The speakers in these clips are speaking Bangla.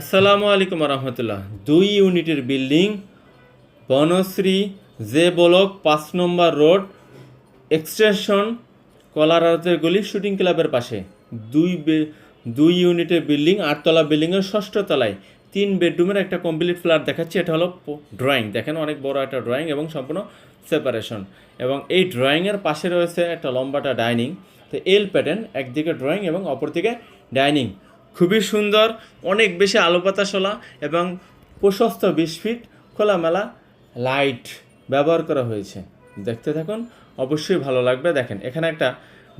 আসসালামু আলাইকুম রহমতুল্লাহ দুই ইউনিটের বিল্ডিং, বনশ্রী জে ব্লক, পাঁচ নম্বর রোড, এক্সটেনশন কলারাতের গলি, শুটিং ক্লাবের পাশে। দুই দুই ইউনিটের বিল্ডিং, আটতলা বিল্ডিংয়ের ষষ্ঠ তলায়। তিন বেডরুমের একটা কমপ্লিট ফ্ল্যাট দেখাচ্ছি, এটা হলো ড্রয়িং। দেখেন অনেক বড় একটা ড্রয়িং এবং সম্পূর্ণ সেপারেশন। এবং এই ড্রয়িংয়ের পাশে রয়েছে একটা লম্বাটা ডাইনিং। তো এল প্যাটার্ন একদিকে ড্রয়িং এবং অপরদিকে ডাইনিং। খুবই সুন্দর, অনেক বেশি আলো বাতাসওয়ালা এবং প্রশস্ত বিশ ফিট খোলামেলা লাইট ব্যবহার করা হয়েছে। দেখতে থাকুন, অবশ্যই ভালো লাগবে। দেখেন, এখানে একটা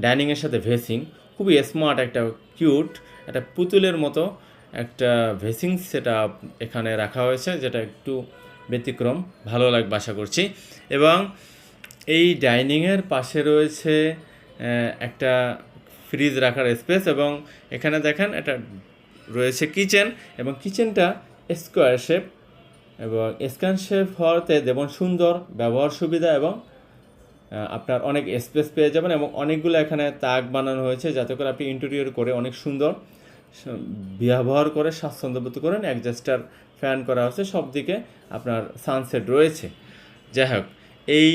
ডাইনিংয়ের সাথে ভেসিং, খুবই স্মার্ট একটা কিউট একটা পুতুলের মতো একটা ভেসিং সেটা এখানে রাখা হয়েছে, যেটা একটু ব্যতিক্রম, ভালো লাগবে আশা করছি। এবং এই ডাইনিংয়ের পাশে রয়েছে একটা ফ্রিজ রাখার স্পেস এবং এখানে দেখেন এটা রয়েছে কিচেন এবং কিচেনটা স্কোয়ার শেপ এবং স্কোয়ার শেপ হওয়াতে যেমন সুন্দর, ব্যবহার সুবিধা এবং আপনার অনেক স্পেস পেয়ে যাবেন এবং অনেকগুলো এখানে তাক বানানো হয়েছে যাতে করে আপনি ইন্টেরিয়র করে অনেক সুন্দর ব্যবহার করে স্বাচ্ছন্দ্য বোধ করেন। অ্যাডজাস্টার ফ্যান করা হয়েছে সব দিকে আপনার সানসেট রয়েছে। যাই হোক, এই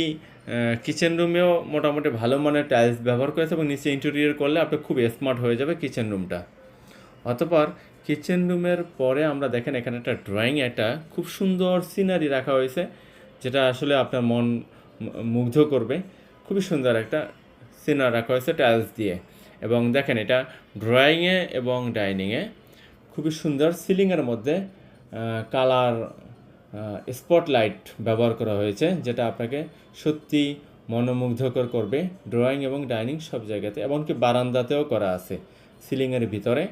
কিচেন রুমেও মোটামুটি ভালো মানের টাইলস ব্যবহার করেছে এবং নিচে ইন্টেরিয়র করলে আপনি খুব স্মার্ট হয়ে যাবে কিচেন রুমটা অতপর কিচেন রুমের পরে আমরা দেখেন এখানে একটা ড্রয়িং একটা খুব সুন্দর সিনারি রাখা হয়েছে, যেটা আসলে আপনার মন মুগ্ধ করবে। খুবই সুন্দর একটা সিনার রাখা হয়েছে টাইলস দিয়ে। এবং দেখেন এটা ড্রয়িংয়ে এবং ডাইনিংয়ে খুবই সুন্দর সিলিংয়ের মধ্যে কালার স্পটলাইট ব্যবহার করা হয়েছে, যেটা আপনাকে সত্যি মনোমুগ্ধকর করবে। ড্রয়িং এবং ডাইনিং সব জায়গাতে, এমনকি বারান্দাতেও করা আছে সিলিংয়ের ভিতরে,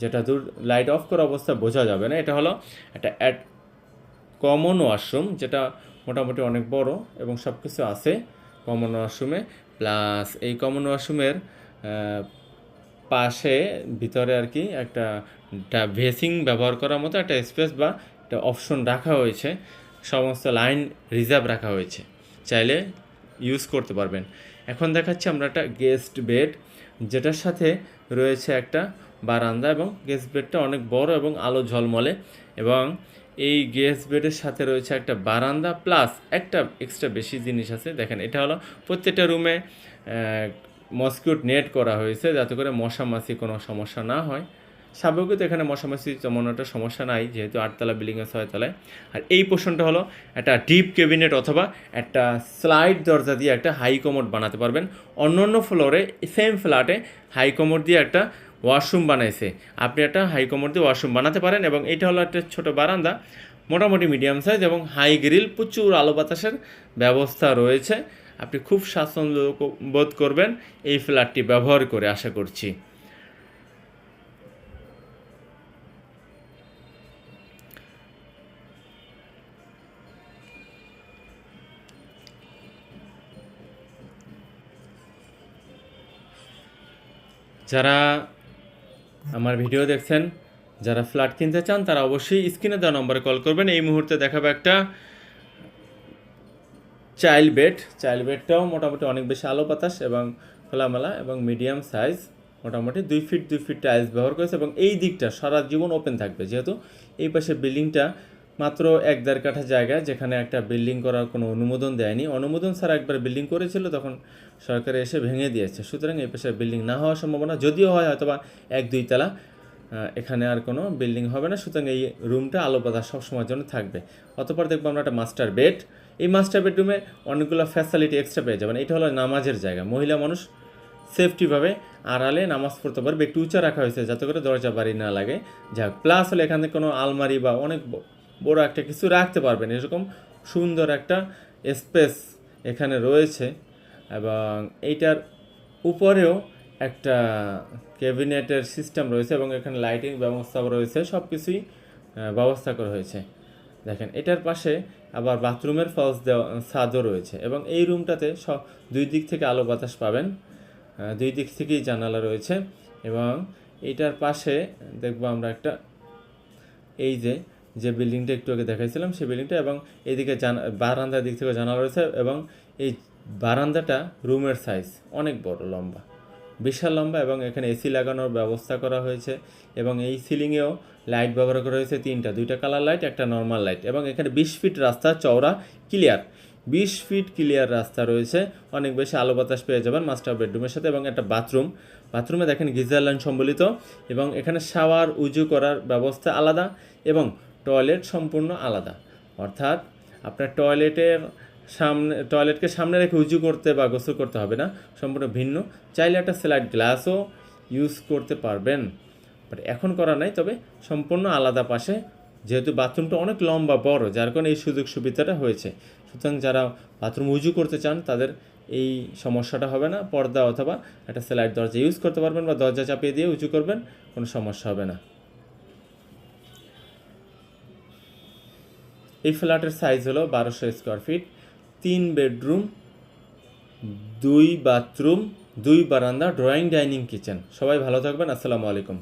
যেটা দূর লাইট অফ করা অবস্থা বোঝা যাবে না। এটা হলো একটা অ্যাড কমন ওয়াশরুম যেটা মোটামুটি অনেক বড় এবং সব কিছু আছে কমন ওয়াশরুমে প্লাস এই কমন ওয়াশরুমের পাশে ভিতরে আর কি একটা ভেসিং ব্যবহার করার মতো একটা স্পেস বা একটা অপশন রাখা হয়েছে, সমস্ত লাইন রিজার্ভ রাখা হয়েছে। চাইলে ইউজ করতে পারবেন। এখন দেখাচ্ছি আমরা একটা গেস্ট বেড যেটার সাথে রয়েছে একটা বারান্দা এবং গেস্ট বেডটা অনেক বড় এবং আলো ঝলমলে এবং এই গেস্ট বেডের সাথে রয়েছে একটা বারান্দা প্লাস একটা এক্সট্রা বেশি জিনিস আছে। দেখেন, এটা হলো প্রত্যেকটা রুমে মসকিউট নেট করা হয়েছে যাতে করে মশা মাছি কোনো সমস্যা না হয়। স্বাভাবিকত এখানে মশামাছি তেমন একটা সমস্যা নাই, যেহেতু আটতলা বিল্ডিংয়ে ছয়তলায়। আর এই পোর্শনটা হলো, একটা ডিপ ক্যাবিনেট অথবা একটা স্লাইড দরজা দিয়ে একটা হাই কমোড বানাতে পারবেন। অন্য অন্য ফ্লোরে সেম ফ্ল্যাটে হাই কমোড দিয়ে একটা ওয়াশরুম বানাইছে। আপনি একটা হাই কমোড দিয়ে ওয়াশরুম বানাতে পারেন এবং এটা হলো একটা ছোট বারান্দা, মোটামুটি মিডিয়াম সাইজ এবং হাই গ্রিল প্রচুর আলো বাতাসের ব্যবস্থা রয়েছে। আপনি খুব স্বাচ্ছন্দ্য বোধ করবেন এই ফ্ল্যাটটি ব্যবহার করে, আশা করছি। যারা আমার ভিডিও দেখছেন, যারা ফ্ল্যাট কিনতে চান, তারা অবশ্যই স্ক্রিনে দেওয়া নম্বরে কল করবেন। এই মুহূর্তে দেখাবো একটা চাইল্ড বেড। চাইল্ড বেডটাও মোটামুটি অনেক বেশি আলো বাতাস এবং খোলামেলা এবং মিডিয়াম সাইজ, মোটামুটি দুই ফিট দুই ফিট টাইলস ব্যবহার করেছে এবং এই দিকটা সারা জীবন ওপেন থাকবে। যেহেতু এই পাশে বিল্ডিংটা মাত্র এক দেড় কাঠা জায়গায় যেখানে একটা বিল্ডিং করার কোনো অনুমোদন দেয়নি। অনুমোদন ছাড়া একবার বিল্ডিং করেছিল, তখন সরকার এসে ভেঙে দিয়েছে। সুতরাং এই পেশায় বিল্ডিং না হওয়ার সম্ভাবনা যদিও হয়, হয়তোবা এক দুই তলা এখানে আর কোনো বিল্ডিং হবে না। সুতরাং এই রুমটা আলো সবসময়ের জন্য থাকবে। অতপর দেখব আমরা একটা মাস্টার বেড এই মাস্টার বেডরুমে অনেকগুলো ফ্যাসিলিটি এক্সট্রা পেয়ে যাবেন। এটা হলো নামাজের জায়গা। মহিলা মানুষ সেফটিভাবে আড়ালে নামাজ পড়তে পারবে। একটু উঁচা রাখা হয়েছে যাতে করে দরজা বাড়ি না লাগে। যাক প্লাস হলে এখানে কোনো আলমারি বা অনেক বড় একটা কিছু রাখতে পারবেন। এরকম সুন্দর একটা স্পেস এখানে রয়েছে এবং এইটার উপরেও একটা ক্যাবিনেটের সিস্টেম রয়েছে এবং এখানে লাইটিং ব্যবস্থাও রয়েছে সব কিছুই ব্যবস্থা করা হয়েছে। দেখেন, এটার পাশে আবার বাথরুমের ফলস দেওয়া, ছাদও রয়েছে এবং এই রুমটাতে সব দুই দিক থেকে আলো বাতাস পাবেন দুই দিক থেকেই জানালা রয়েছে এবং এটার পাশে দেখব আমরা একটা, এই যে যে বিল্ডিংটা একটু আগে দেখাইছিলাম, সেই বিল্ডিংটা এবং এদিকে জানা, বারান্দার দিক থেকে জানালা রয়েছে এবং এই বারান্দাটা রুমের সাইজ অনেক বড় লম্বা। বিশাল লম্বা এবং এখানে এসি লাগানোর ব্যবস্থা করা হয়েছে এবং এই সিলিংয়েও লাইট ব্যবহার করা হয়েছে তিনটা, দুইটা কালার লাইট একটা নর্মাল লাইট এবং এখানে বিশ ফিট রাস্তা, চওড়া ক্লিয়ার বিশ ফিট ক্লিয়ার রাস্তা রয়েছে, অনেক বেশি আলো বাতাস পেয়ে যাবেন মাস্টার বেডরুমের সাথে এবং একটা বাথরুম বাথরুমে দেখেন গিজার লাইন সম্বলিত এবং এখানে শাওয়ার উজু করার ব্যবস্থা আলাদা এবং টয়লেট সম্পূর্ণ আলাদা। অর্থাৎ আপনার টয়লেটের সামনে, টয়লেটকে সামনে রেখে উজু করতে বা গোসল করতে হবে না, সম্পূর্ণ ভিন্ন। চাইলে একটা স্লাইড গ্লাসও ইউজ করতে পারবেন। বাট এখন করা নাই, তবে সম্পূর্ণ আলাদা পাশে। যেহেতু বাথরুমটা অনেক লম্বা, বড়, যার কারণে এই সুযোগ সুবিধাটা হয়েছে। সুতরাং যারা বাথরুম উজু করতে চান, তাদের এই সমস্যাটা হবে না। পর্দা অথবা একটা স্লাইড দরজা ইউজ করতে পারবেন বা দরজা চাপিয়ে দিয়ে উঁচু করবেন, কোনো সমস্যা হবে না। এই ফ্ল্যাটের সাইজ হলো বারোশো স্কোয়ার ফিট তিন বেডরুম দুই বাথরুম দুই বারান্দা ড্রয়িং ডাইনিং কিচেন সবাই ভালো থাকবেন, আসসালামু আলাইকুম।